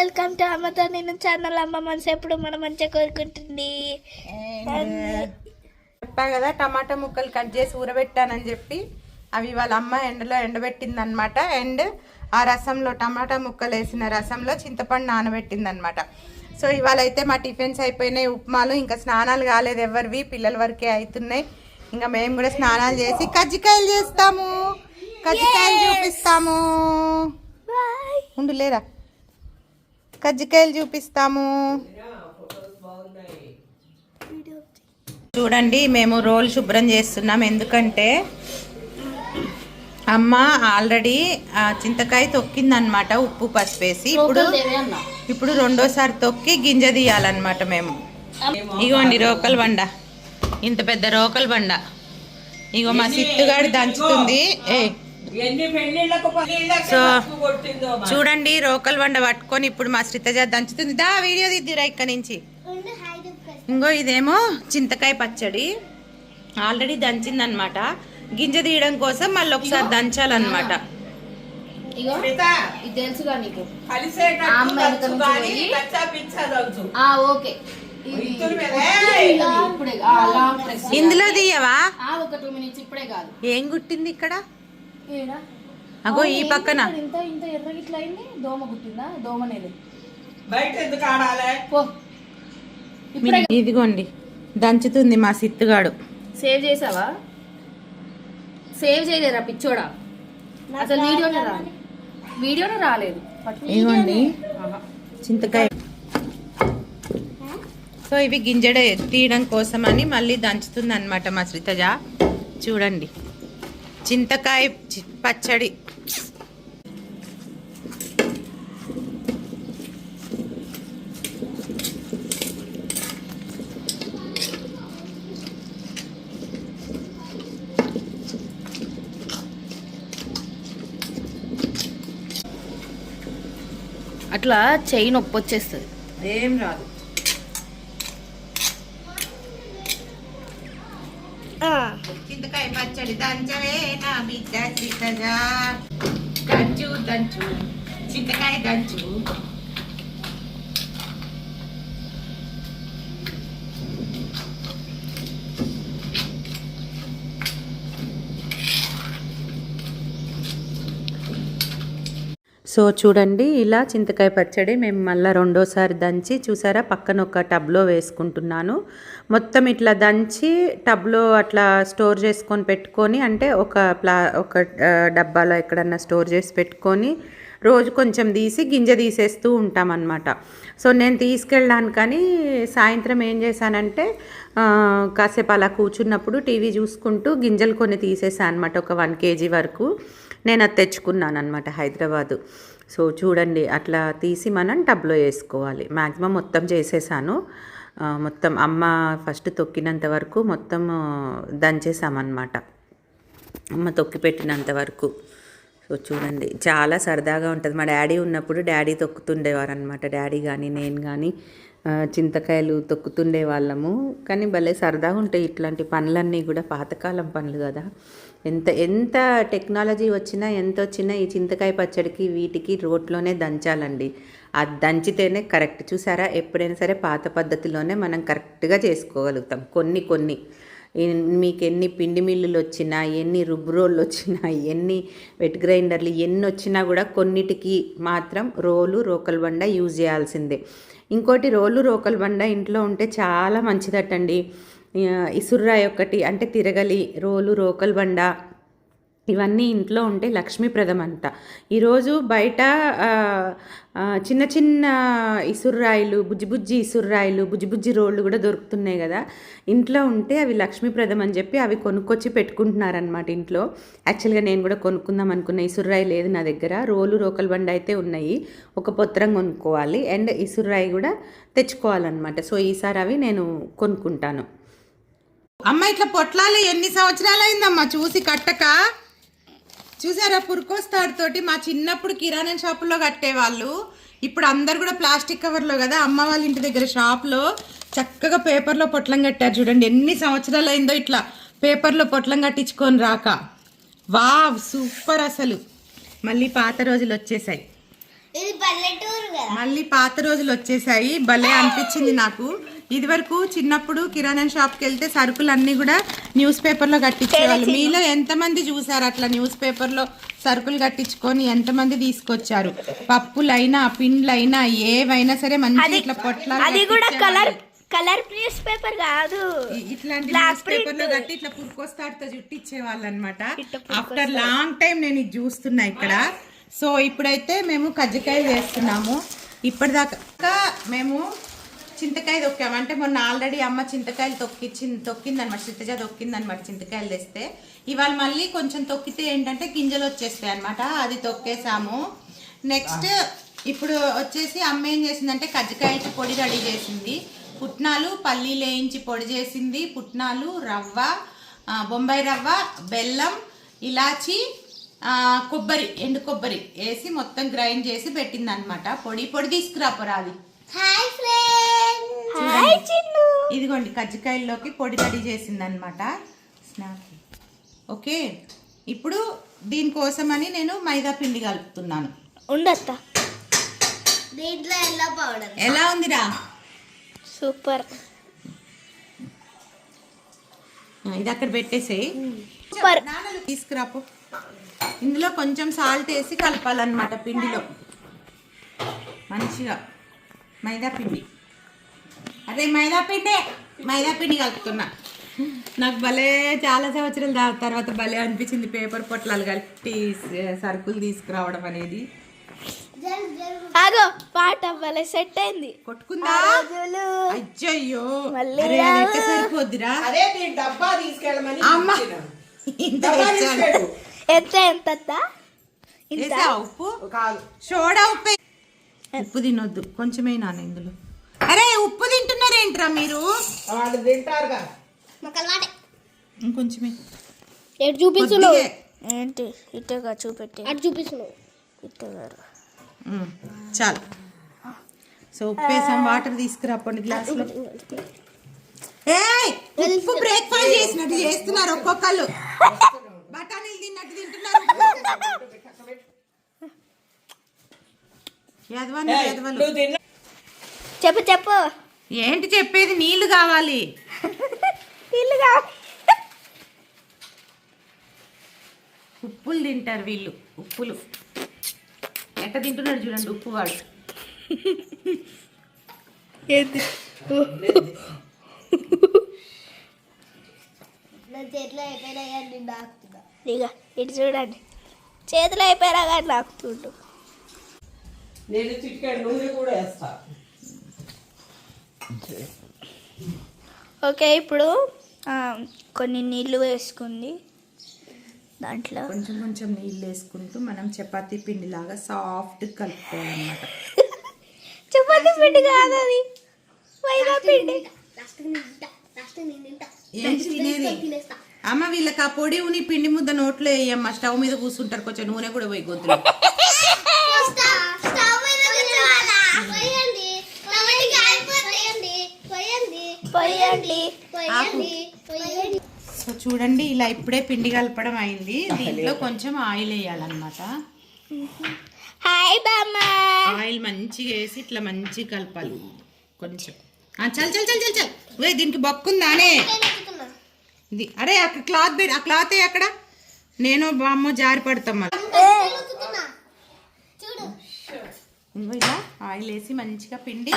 Welcome to అమ్మతో నేను channel అమ్మ మనసు ఎప్పుడు మనం మంచిగా కోరుకుంటుంది. చెప్పా కదా టమాటా ముక్కలు కట్ చేసి ఊరబెట్టానని చెప్పి అవి వాళ్ళ అమ్మ ఎండలో ఎండబెట్టింది అనమాట అండ్ ఆ రసంలో టమాటా ముక్కలు వేసిన రసంలో చింతపండు నానబెట్టింది అనమాట సో ఇవాళ అయితే మా టిఫిన్స్ అయిపోయినాయి ఉప్మాలు ఇంకా స్నానాలు కాలేదు ఎవరివి పిల్లల వరకే అవుతున్నాయి ఇంకా మేము కూడా స్నానాలు చేసి కజ్జికాయలు చేస్తాము. కజ్జికాయలు చూపిస్తాము. ఉండు లేరా? కజ్జికాయలు చూపిస్తాము. చూడండి మేము రోల్ శుభ్రం చేస్తున్నాం. ఎందుకంటే అమ్మ ఆల్రెడీ చింతకాయ తొక్కిందనమాట ఉప్పు పసుపు వేసి. ఇప్పుడు ఇప్పుడు రెండోసారి తొక్కి గింజ తీయాలన్నమాట మేము. ఇగోండి రోకల్ బండ. ఇంత పెద్ద రోకల్ బండ. ఇగో మా సిత్తుగాడి దంచుతుంది. ఏ సో చూడండి రోకల్ బండ పట్టుకొని ఇప్పుడు మా శ్రితజ దంచుతుంది. దా వీడియో దిద్దిరా ఇక్కడ నుంచి. ఇంకో ఇదేమో చింతకాయ పచ్చడి. ఆల్రెడీ దంచిందనమాట. గింజ తీయడం కోసం మళ్ళీ ఒకసారి దంచాలన్నమాట. ఓకే. ఇందులో తీయవా? ఆ ఒక టూ మినిట్స్ ఇప్పుడే కాదు. ఏం గుట్టింది ఇక్కడ? అగో ఈ పక్కన. ఇంత ఇంత ఎర్రగా ఇట్లా అయింది? దోమ గుట్టిందా దోమ బయట ఎందుకు ఆడాలి? పో. ఇప్పుడే ఇదిగోండి. దంచుతుంది మా సిత్తుగాడు. సేవ్ చేసావా? సేవ్ చేయలేరా పిచ్చోడా? అసలు వీడియోనే రాలేదు. వీడియోనే రాలేదు. ఇదిగోండి. చింతకాయ. సో ఇవి గింజడ తీయడం కోసమని మళ్ళీ దంచుతుంది అనమాట మా శ్రీతజ. చూడండి. చింతకాయ చి- పచ్చడి. అట్లా చెయ్యి నొప్పి వచ్చేస్తుంది ఏం రాదు. చింతకాయ పచ్చడి దంచవే నా బిడ్డ శ్రీతజ దంచు దంచు చింతకాయ దంచు సో చూడండి ఇలా చింతకాయ పచ్చడి మేము మళ్ళీ రెండోసారి దంచి చూసారా పక్కన ఒక టబ్లో వేసుకుంటున్నాను. మొత్తం ఇట్లా దంచి టబ్లో అట్లా స్టోర్ చేసుకొని పెట్టుకొని అంటే ఒక ప్లా ఒక డబ్బాలో ఎక్కడన్నా స్టోర్ చేసి పెట్టుకొని రోజు కొంచెం తీసి గింజ తీసేస్తూ ఉంటామన్నమాట. సో నేను తీసుకెళ్ళాను కానీ సాయంత్రం ఏం చేశానంటే కాసేపు అలా కూర్చున్నప్పుడు టీవీ చూసుకుంటూ గింజలు కొన్ని తీసేసాను అనమాట ఒక వన్ కేజీ వరకు. నేను అది తెచ్చుకున్నాను అనమాట హైదరాబాదు. సో చూడండి అట్లా తీసి మనం టబ్లో వేసుకోవాలి. మ్యాక్సిమం మొత్తం చేసేసాను. మొత్తం అమ్మ ఫస్ట్ తొక్కినంత వరకు మొత్తం దంచేసామన్నమాట. అమ్మ తొక్కి పెట్టినంత వరకు. సో చూడండి చాలా సరదాగా ఉంటుంది. మా డాడీ ఉన్నప్పుడు డాడీ తొక్కుతుండేవారు అనమాట డాడీ కానీ నేను కానీ చింతకాయలు తొక్కుతుండే వాళ్ళము కానీ భలే సరదాగా ఉంటాయి ఇట్లాంటి పనులన్నీ కూడా. పాతకాలం పనులు కదా. ఎంత ఎంత టెక్నాలజీ వచ్చినా ఎంత వచ్చినా ఈ చింతకాయ పచ్చడికి వీటికి రోట్లోనే దంచాలండి. అది దంచితేనే కరెక్ట్. చూసారా? ఎప్పుడైనా సరే పాత పద్ధతిలోనే మనం కరెక్ట్గా చేసుకోగలుగుతాం. కొన్ని కొన్ని. మీకు ఎన్ని పిండి మిల్లులు వచ్చినా ఎన్ని రుబ్రోళ్ళు వచ్చినా ఎన్ని వెట్ గ్రైండర్లు ఎన్ని వచ్చినా కూడా కొన్నిటికి మాత్రం రోలు రోకల్ బండ యూజ్ చేయాల్సిందే. ఇంకోటి రోలు రోకల్ బండ ఇంట్లో ఉంటే చాలా మంచిదటండి. అండి ఇసుర్రాయి ఒకటి అంటే తిరగలి రోలు రోకల్ బండ ఇవన్నీ ఇంట్లో ఉంటే లక్ష్మీప్రదం అంట ఈరోజు బయట చిన్న చిన్న ఇసుర్రాయిలు బుజ్జిబుజ్జి ఇసుర్రాయిలు బుజ్జిబుజ్జి రోళ్ళు కూడా దొరుకుతున్నాయి కదా. ఇంట్లో ఉంటే అవి లక్ష్మీప్రదం అని చెప్పి అవి కొనుక్కొచ్చి పెట్టుకుంటున్నారనమాట ఇంట్లో. యాక్చువల్గా నేను కూడా కొనుక్కుందాం అనుకున్న ఇసుర్రాయి లేదు నా దగ్గర. రోలు రోకల బండ అయితే ఉన్నాయి. ఒక పొత్రం కొనుక్కోవాలి. అండ్ ఇసుర్రాయి కూడా తెచ్చుకోవాలన్నమాట. సో ఈసారి అవి నేను కొనుక్కుంటాను. అమ్మ ఇట్లా పొట్లాలు ఎన్ని సంవత్సరాలు అయిందమ్మా? చూసి కట్టక. చూసారా పురుకోస్తాడు తోటి మా చిన్నప్పుడు కిరాణా షాపులో కట్టేవాళ్ళు. ఇప్పుడు అందరు కూడా ప్లాస్టిక్ కవర్లో కదా అమ్మ వాళ్ళ ఇంటి దగ్గర షాప్లో చక్కగా పేపర్లో పొట్లం కట్టారు చూడండి. ఎన్ని సంవత్సరాలు అయిందో ఇట్లా పేపర్లో పొట్లం కట్టించుకొని రాక. వావ్ సూపర్ అసలు. మళ్ళీ పాత రోజులు వచ్చేసాయి. మళ్ళీ పాత రోజులు వచ్చేసాయి. భలే అనిపించింది నాకు. ఇది వరకు చిన్నప్పుడు కిరాణా షాప్కి వెళ్తే సరుకులు అన్నీ కూడా న్యూస్ పేపర్లో కట్టించేవాళ్ళు. మీలో ఎంతమంది చూసారు అట్లా న్యూస్ పేపర్లో సరుకులు కట్టించుకొని ఎంతమంది తీసుకొచ్చారు? పప్పులైనా పిండ్లైనా ఏవైనా సరే మంచి ఇట్లా అది కూడా కలర్. కలర్ న్యూస్ పేపర్ కాదు. ఇట్లాంటి న్యూస్ పేపర్లో. కట్టి ఇట్లా పురుకొస్తాడుతో జుట్టిచ్చేవాళ్ళు అనమాట ఆఫ్టర్ లాంగ్ టైం నేను ఇది చూస్తున్నా ఇక్కడ. సో ఇప్పుడైతే మేము కజ్జికాయలు చేస్తున్నాము. ఇప్పటిదాకా మేము చింతకాయ తొక్కాము. అంటే మొన్న ఆల్రెడీ అమ్మ చింతకాయలు తొక్కిచ్చి తొక్కిందనమాట చింతజా తొక్కిందనమాట చింతకాయలు తెస్తే. ఇవాళ మళ్ళీ కొంచెం తొక్కితే ఏంటంటే గింజలు వచ్చేస్తాయి అనమాట అది తొక్కేసాము. నెక్స్ట్ ఇప్పుడు వచ్చేసి అమ్మ ఏం చేసిందంటే కజ్జికాయలకి పొడి రెడీ చేసింది. పుట్నాలు పల్లీలు వేయించి పొడి చేసింది. పుట్నాలు రవ్వ బొంబాయి రవ్వ బెల్లం ఇలాచి కొబ్బరి ఎండు కొబ్బరి వేసి మొత్తం గ్రైండ్ చేసి పెట్టింది అనమాట పొడి పొడి తీసుకురాపరా అది హాయ్ ఫ్రెండ్ హాయ్ చిన్ను ఇదిగోండి కజ్జికాయల్లోకి పొడి రెడీ చేసింది అనమాట స్నాక్ ఓకే ఇప్పుడు దీనికోసమని నేను మైదా పిండి కలుపుతున్నాను. ఉండొత్తా. దీంట్లో ఎల్లో పౌడర్ ఎలా ఉందిరా? సూపర్ ఇది అక్కడ పెట్టేసేయి. సూపర్ నానలు తీసుకురాపు. ఇందులో కొంచెం సాల్ట్ వేసి కలపాలన్నమాట పిండిలో. మంచిగా. మైదా పిండి అదే మైదా పిండి మైదా పిండి కలుపుతున్నా. నాకు భలే చాలా సంవత్సరాల దా- తర్వాత భలే అనిపించింది పేపర్ పొట్లాలు కలిపి సరుకులు తీసుకురావడం అనేది. ఆగో పాట భలే సెట్ అయింది. కొట్టుకుందా? అయ్యయ్యో. అది సరిపోద్దిరా. అదే డబ్బా తీసుకెళ్ళమని అమ్మ. ఇంత ఎంత ఎంత ఉప్పు? కాదు. సోడా ఉప్పు ఉప్పు తినొద్దు. కొంచెమే నాన్న ఇందులో. అరే ఉప్పు తింటున్నారేంట్రా మీరు? వాళ్ళు తింటారుగా. ఇంకొంచెమే. ఎటు చూపించు కొద్దిగే. ఏంటి? ఇట్టగా చూపెట్టి. అటు ఇట్టగారు ఉమ్, చాలు. సో ఉప్పు వేసాం వాటర్ తీసుకురా కొన్ని గ్లాసులో. ఏయ్ ఉప్పు బ్రేక్ఫాస్ట్ చేసినట్టు చేస్తున్నారు ఒక్కొక్కళ్ళు. చెప్పు చెప్పు. ఏంటి చెప్పేది? నీళ్ళు కావాలి. ఇల్లుగా ఉప్పులు తింటారు వీళ్ళు ఉప్పులు. ఎట్ట తింటున్నాడు చూడండి ఉప్పు వాడు. ఏంటి? ఇక ఇటు చూడండి. చేతిలో అయిపోయినా కానీ నాకుతుండు నేను చిటికెడు నూనె కూడా వేస్తా. ఓకే ఇప్పుడు కొన్ని నీళ్ళు వేసుకుంది. దాంట్లో. కొంచెం కొంచెం నీళ్ళు వేసుకుంటూ మనం చపాతీ పిండి లాగా సాఫ్ట్ కలుపుకోవాలన్నమాట. చపాతీ పిండి కాదు అది. మైదా పిండి. ఏంటి తినేది? అమ్మ వీళ్ళకి ఆ పొడి ఉని పిండి ముద్ద నోట్లో వేయమ్మ. స్టవ్ మీద కూర్చుంటారు. కొంచెం నూనె కూడా పోయి గొంతులో. సో చూడండి ఇలా ఇప్పుడే పిండి కలపడం అయింది. దీంట్లో కొంచెం ఆయిల్ వేయాలన్నమాట. ఆయిల్ మంచిగా వేసి ఇట్లా మంచిగా కలపాలి. కొంచెం. చల్ చల్ చల్ చల్ చల్. ఓయ్ దీనికి బొక్కుందానే ఇది అరే అక్కడ క్లాత్ పెట్టి ఆ క్లాత్ అక్కడ నేను బామ్మ జారి పడతాం మళ్ళీ. ఇంకో ఇలా ఆయిల్ వేసి మంచిగా పిండి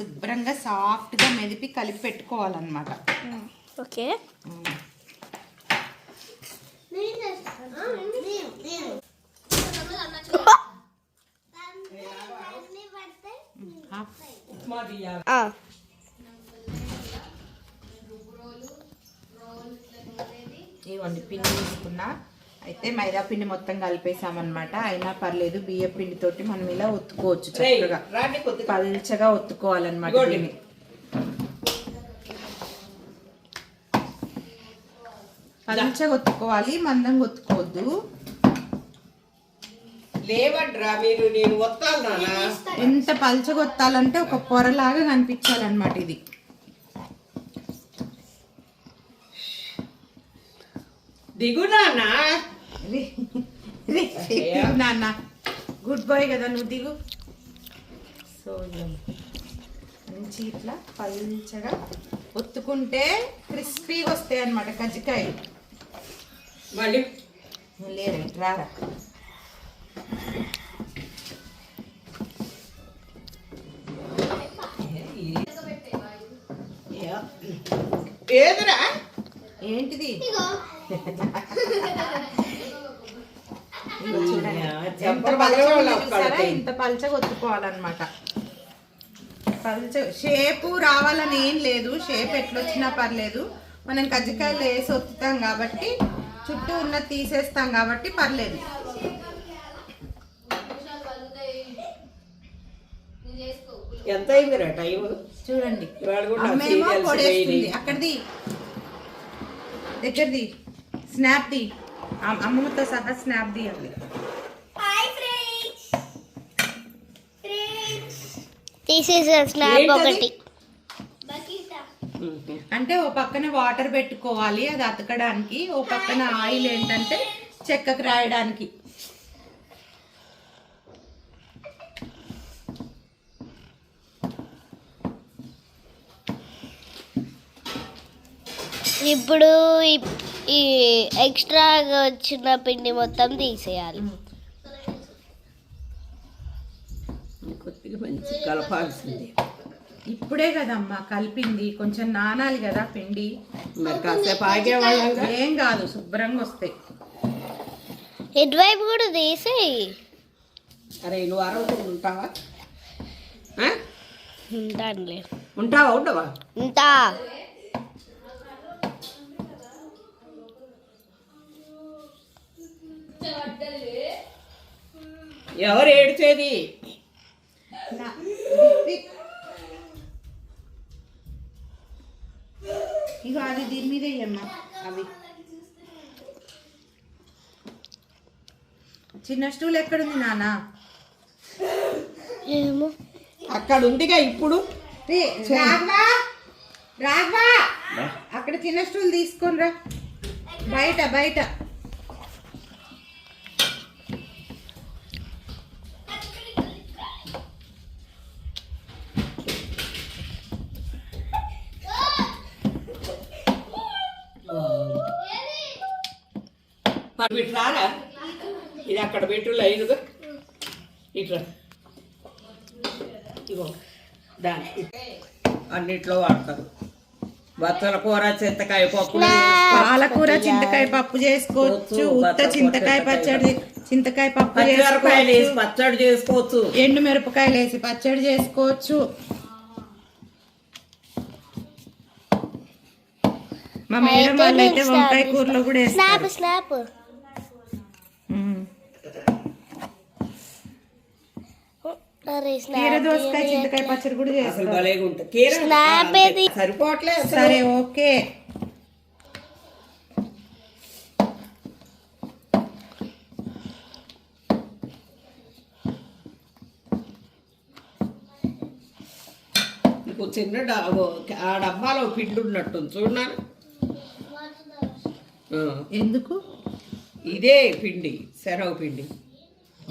శుభ్రంగా సాఫ్ట్గా మెదిపి కలిపి పెట్టుకోవాలన్నమాట. ఓకే. ఇవ్వండి పిండి తీసుకున్నా. అయితే మైదా పిండి మొత్తం కలిపేసామన్నమాట అయినా పర్లేదు బియ్య పిండితోటి మనం ఇలా ఒత్తుకోవచ్చు చక్కగా. పల్చగా ఒత్తుకోవాలన్నమాట. దీన్ని. పల్చగా ఒత్తుకోవాలి మందంగా ఒత్తుకోవద్దు. లేవండ్రా మీరు నేను ఎంత పల్చగా ఒత్తాలంటే ఒక పొరలాగా కనిపించాలన్నమాట ఇది. దిగు నాన్న రి- రి- నాన్న. గుడ్ బాయ్ కదా నువ్వు దిగు. సో మంచి ఇట్లా పల్చగా ఒత్తుకుంటే క్రిస్పీగా వస్తాయి అన్నమాట కజ్జికాయలు. మళ్ళీ? లేరే రారా? ఏదిరా ఏంటిది ఎంత చెంపలు పలచగా. ఇంత పలచగా ఒత్తుకోవాలన్నమాట. పల్చ షేపు రావాలని ఏం లేదు. షేప్ ఎట్లొచ్చినా పర్లేదు. మనం కజ్జికాయలు వేసి ఒత్తుతాం కాబట్టి చుట్టూ ఉన్న తీసేస్తాం కాబట్టి పర్లేదు. ఎంత అయిందిరా టైం చూడండి. అమ్మేమో పొడేస్తుంది. అక్కడిది. దగ్గరది. స్నాప్ ది అమ్- అమ్మమ్మతో సహా స్నాప్ దియండి ఒకటి. అంటే ఓ పక్కన వాటర్ పెట్టుకోవాలి అది అతకడానికి. ఓ పక్కన ఆయిల్ ఏంటంటే చెక్కకు రాయడానికి. ఇప్పుడు ఈ- ఈ ఎక్స్ట్రాగా వచ్చిన పిండి మొత్తం తీసేయాలి. కలపాల్సింది. ఇప్పుడే కదమ్మా కలిపింది. కొంచెం నానాలి కదా పిండి. మరి కాసేపు ఆగేవాళ్ళంగా ఏం కాదు శుభ్రంగా వస్తాయి ఇటువైపు కూడా తీసేయి. అరే నువ్వు అరవకుండా ఉంటావా? ఉంటానులే. ఉంటావా? ఉండవా? ఉంటా. ఎవరు ఏడ్చేది? నా- ఇగో అది దీని మీద అమ్మా అవి. చిన్న స్టూల్ ఎక్కడుంది నాన్న? ఏమో. అక్కడ ఉందిగా ఇప్పుడు. రే, రాఘవా రాఘవా. అక్కడ చిన్న స్టూల్ తీసుకొని రా. బయట బయట. మరి రారా? ఇది అక్కడ పెట్టు లైన్గా ఇట్లా ఇగో దాని అన్నిట్లో వాడతారు. బత్తల కూర చింతకాయ పప్పు పాలకూర చింతకాయ పప్పు చేసుకోవచ్చు. ఉత్త చింతకాయ పచ్చడి చింతకాయ పప్పు పచ్చిమిరపకాయలు వేసి పచ్చడి చేసుకోవచ్చు. ఎండు మిరపకాయలు వేసి పచ్చడి చేసుకోవచ్చు. మా మేడం వాళ్ళు అయితే వంకాయ కూరలో కూడా వేస్తారు స్నాప్ ఉమ్. అరే కీర దోసకాయ చింతకాయ పచ్చడి కూడా అసలు చేస్తారు భలేగా ఉంటుంది. కీర స్నాప్ ఏది? సరిపోవట్లే అసలు. సరే ఓకే. చిన్న ఆ డబ్బాలో పిండి ఉన్నట్టుంది. చూడన్నాను ఎందుకు? ఇదే పిండి శనగ పిండి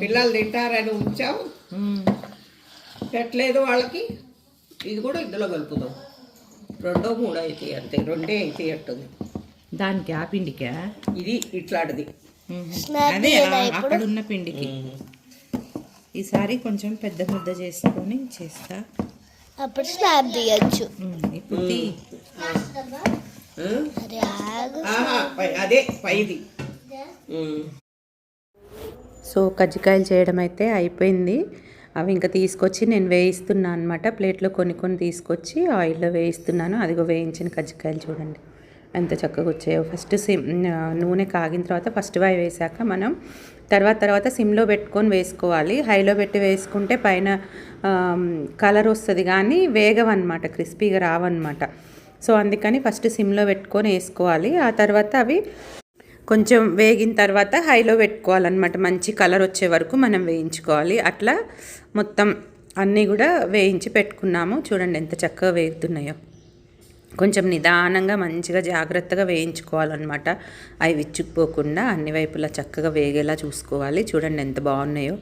పిల్లలు తింటారని ఉంచావు. పెట్టలేదు వాళ్ళకి. ఇది కూడా ఇందులో కలుపుదాం. రెండో మూడో అయితే అంతే రెండే అయితే అట్టుంది. దానికి ఆ పిండికా ఇది ఇట్లాంటిది. అదే? అక్కడ ఉన్న పిండికి. ఈసారి కొంచెం పెద్ద ముద్ద చేసుకొని చేస్తా. అప్పుడు స్నాప్ తీయచ్చు. ఇప్పుడు అదే పైది. సో కజ్జికాయలు చేయడం అయితే అయిపోయింది. అవి ఇంకా తీసుకొచ్చి నేను వేయిస్తున్నాను అనమాట ప్లేట్లో కొన్ని కొన్ని తీసుకొచ్చి ఆయిల్లో వేయిస్తున్నాను. అదిగో వేయించిన కజ్జికాయలు చూడండి. ఎంత చక్కగా వచ్చాయో. ఫస్ట్ సిమ్ నూనె కాగిన తర్వాత ఫస్ట్ వాయి వేసాక మనం తర్వాత తర్వాత సిమ్లో పెట్టుకొని వేసుకోవాలి. హైలో పెట్టి వేసుకుంటే పైన కలర్ వస్తుంది కానీ వేగవన్నమాట. క్రిస్పీగా రావన్నమాట. సో అందుకని ఫస్ట్ సిమ్లో పెట్టుకొని వేసుకోవాలి. ఆ తర్వాత అవి కొంచెం వేగిన తర్వాత హైలో పెట్టుకోవాలన్నమాట. మంచి కలర్ వచ్చే వరకు మనం వేయించుకోవాలి. అట్లా మొత్తం అన్నీ కూడా వేయించి పెట్టుకున్నాము. చూడండి ఎంత చక్కగా వేగుతున్నాయో. కొంచెం నిదానంగా మంచిగా జాగ్రత్తగా వేయించుకోవాలన్నమాట. అవి విచ్చుకుపోకుండా అన్ని వైపులా చక్కగా వేగేలా చూసుకోవాలి. చూడండి ఎంత బాగున్నాయో.